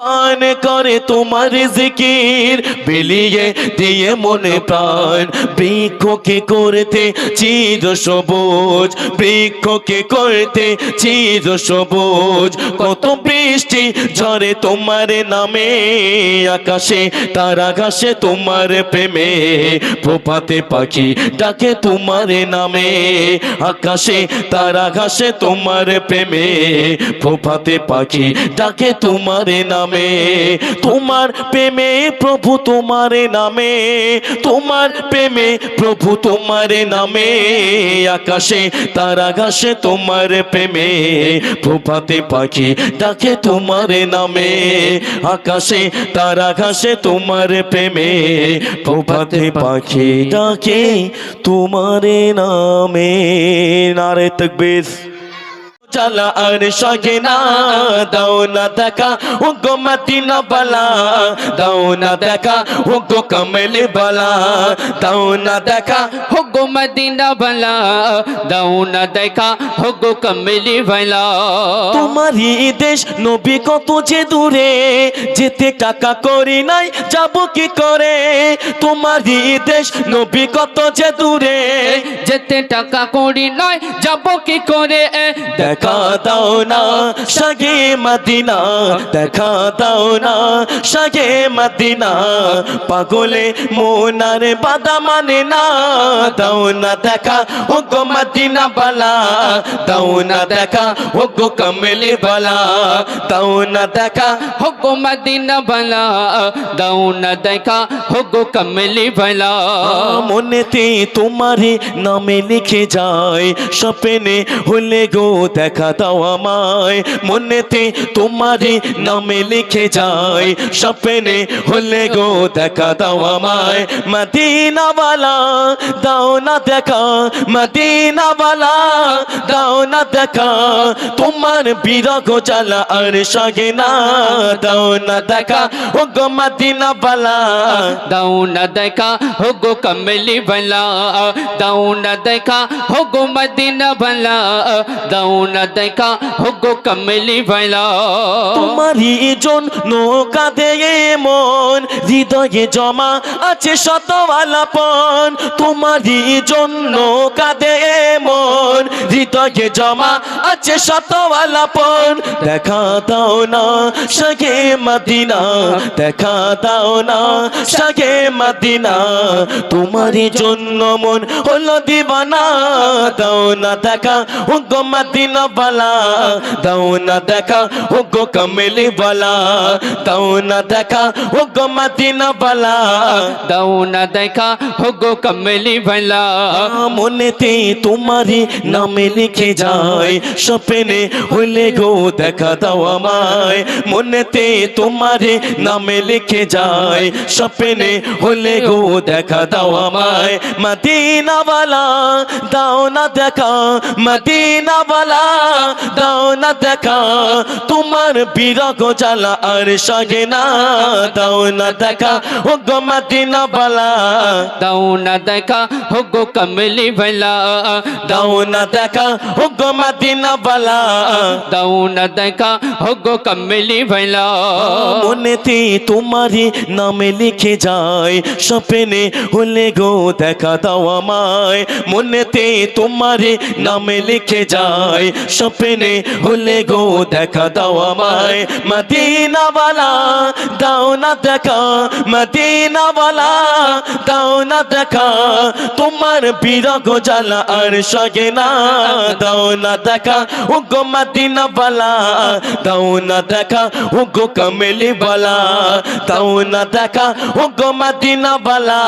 পান করে তোমার জিকির, বিলিয়ে দিয়ে মনে প্রাণ। বৃক্ষকে করতে চির সবুজ, বৃক্ষকে করতে চির সবুজ। কত বৃষ্টি ঝরে তোমার নামে, আকাশে তারা ঘাসে তোমার প্রেমে। প্রপাতে পাখি ডাকে তোমার নামে, আকাশে তারা ঘাসে তোমার প্রেমে। প্রভাতে পাখি ডাকে তোমার নামে। তোমার প্রেমে প্রভু তোমার নামে। তোমার প্রেমে প্রভু তোমার নামে। আকাশে তারা ঘাসে তোমার প্রেমে। প্রভাতে পাখি ডাকে তোমার নামে। আকাশে তারা ঘাসে তোমার প্রেমে। প্রভাতে পাখি ডাকে তোমার নামে। নারে তকবীর। চলা আর সগে দাও না দেখা উগো মদিনা বালা দাও না দেখা উগো কমলি বালা দাও না দেখা উগো মদিনা বালা দাও না দেখা উগো কমলি বালা। তোমারই দেশ নবী কত যে দূরে যেতে কাকা করি নাই যাব কি করে? তোমার দেশ নবী কত যে দূরে যেতে টাকা করি নাই যাব কি করে? দেখা দেখা দাও না সাগে মদিনা, দেখা দাও না সাগে মদিনা। পাগলে মোনার বাদা মানে না, দাও না দেখা ও গো মদিনা বালা। দাও না দেখা ও গো কমলে বালা। দাও না দেখা ও গো মদিনা বালা। দাও না দেখা ও গো কমলে বালা। মনেতে তোমারে নামে লিখে যায় সপনে হলে গো দেখা। দেখা দাও আমায়। মনেতে তোমারই নামে লিখে যায় স্বপ্নে হলে গো দেখা দাও আমায়। মদিনাওয়ালা, দাও না দেখা। মদিনাওয়ালা, দাও না দেখা। তোমার বিরগ জ্বালা আর সঙ্গে না। দাও না দেখা। ও গো মদিনাওয়ালা, দাও না দেখা। ও গো কমলি ভলা দাও না দেখা। ও গো মদিনাওয়ালা, দাও না দেখা হোক কামেলি ভাইলা। তোমারই নৌকা কাঁদে মন, হৃদয়ে জমা আছে শত আলাপন তোমারই নৌকা কাঁদে মন, হৃদয়ে জমা আছে শতওয়ালা পন দেখা দাও না সগে মদিনা, দেখা দাও না সগে মদিনা। তোমারই জন্য মন হলো দিবানা, দাও না দেখা হুগ মদিনা वाला दौ न देखा वो गो कमली वाला। दौ न देखा वो मदीना वाला। दौ न देखा वो गो कमली वाला। मुने ते तुम्हारी नाम लिखे जाए सपने होले गो देखा दौ माय मुने ते तुम्हारे नाम लिखे जाए सपने होले गो देखा दौ माय मदीना वाला दौ न देखा मदीना वाला। দাও না দেখা তোমার বিরগ জ্বালা আর সগে না। দাও না দেখা ও গো মদিনা বালা। দাও না দেখা ও গো কমলি ভালা দাও না দেখা ও গো মদিনা বালা। দাও না দেখা ও গো কমলি ভালা মনেতে তোমারই নামে লিখে যায় স্বপ্নে হলে গো দেখা দাও আমায়। মনেতে তোমারে নামে লিখে যায় স্বপ্নে হলে গো দেখা দাও আমায়। মদিনা বালা দাও না দেখা। মদিনা বালা দাও না দেখা। তোমার বিরগ জ্বালা আর সগে না। দাও না দেখা। ও গো মদিনা বালা দাও না দেখা। ও গো কমলি বালা দাও না দেখা। ও গো মদিনা বালা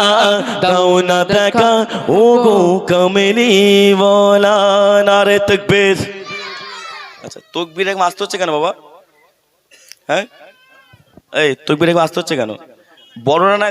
দাও না দেখা। ও গো বালা নারে তকবীর। আচ্ছা তকবির একদম আসতে হচ্ছে কেন বাবা? হ্যাঁ? এই, তকবির একদম আসতে হচ্ছে কেন? বড়রা না